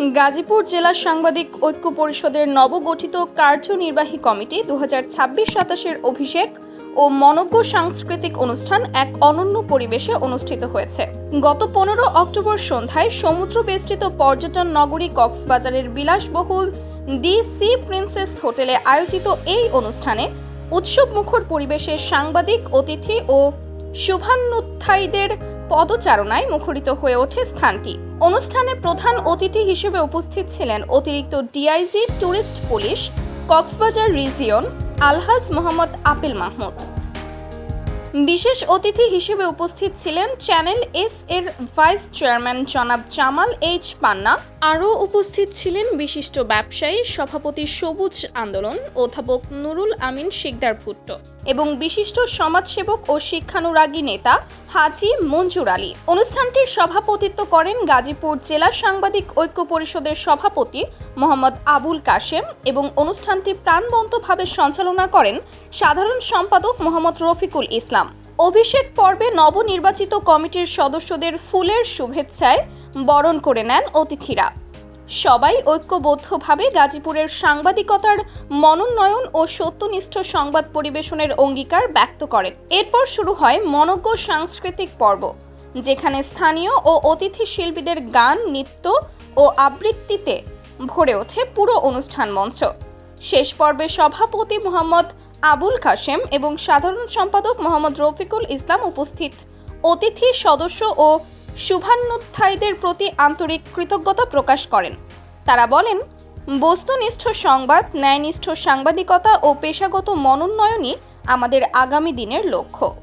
গাজীপুর জেলা সাংবাদিক ঐক্য পরিষদের নবগঠিত কার্যনির্বাহী কমিটি দু হাজার ছাব্বিশ সাতাশের অভিষেক ও মনজ্ঞ সাংস্কৃতিক অনুষ্ঠান এক অনন্য পরিবেশে অনুষ্ঠিত হয়েছে। গত পনেরো অক্টোবর সন্ধ্যায় সমুদ্র বেষ্টিত পর্যটন নগরী কক্সবাজারের বিলাসবহুল দি সি প্রিন্সেস হোটেলে আয়োজিত এই অনুষ্ঠানে উৎসব মুখর পরিবেশে সাংবাদিক, অতিথি ও শুভান্নুধ্যায়ীদের পদচারণায় মুখরিত হয়ে ওঠে স্থানটি। অনুষ্ঠানে প্রধান অতিথি হিসেবে উপস্থিত ছিলেন অতিরিক্ত DIG tourist police, Cox's Bazar region, Alhaj Mohammad Apil Mahmud. বিশেষ অতিথি হিসেবে উপস্থিত ছিলেন চ্যানেল এস এর ভাইস চেয়ারম্যান জনাব জামাল এইচ পান্না আরও উপস্থিত ছিলেন বিশিষ্ট ব্যবসায়ী, সভাপতি সবুজ আন্দোলন অধ্যাপক নুরুল আমিন শিকদার ভুট্টো এবং বিশিষ্ট সমাজসেবক ও শিক্ষানুরাগী নেতা হাজি মঞ্জুর আলী। অনুষ্ঠানটির সভাপতিত্ব করেন গাজীপুর জেলা সাংবাদিক ঐক্য পরিষদের সভাপতি মোহাম্মদ আবুল কাশেম এবং অনুষ্ঠানটি প্রাণবন্তভাবে সঞ্চালনা করেন সাধারণ সম্পাদক মোহাম্মদ রফিকুল ইসলাম। অভিষেক পর্বে নবনির্বাচিত কমিটির সদস্যদের ফুলের শুভেচ্ছায় বরণ করে নেন অতিথিরা। সবাই ঐক্যবদ্ধভাবে গাজীপুরের সাংবাদিকতার মনোনয়ন ও সত্যনিষ্ঠ সংবাদ পরিবেশনের অঙ্গীকার ব্যক্ত করেন। এরপর শুরু হয় মনজ্ঞ সাংস্কৃতিক পর্ব, যেখানে স্থানীয় ও অতিথি শিল্পীদের গান, নৃত্য ও আবৃত্তিতে ভরে ওঠে পুরো অনুষ্ঠান মঞ্চ। শেষ পর্বে সভাপতি মোহাম্মদ আবুল কাশেম এবং সাধারণ সম্পাদক মোহাম্মদ রফিকুল ইসলাম উপস্থিত। অতিথি সদস্য ও শুভান্নুধ্যায়ীদের প্রতি আন্তরিক কৃতজ্ঞতা প্রকাশ করেন। তারা বলেন, বস্তুনিষ্ঠ সংবাদ, ন্যায়নিষ্ঠ সাংবাদিকতা ও পেশাগত মনোন্নয়নই আমাদের আগামী দিনের লক্ষ্য।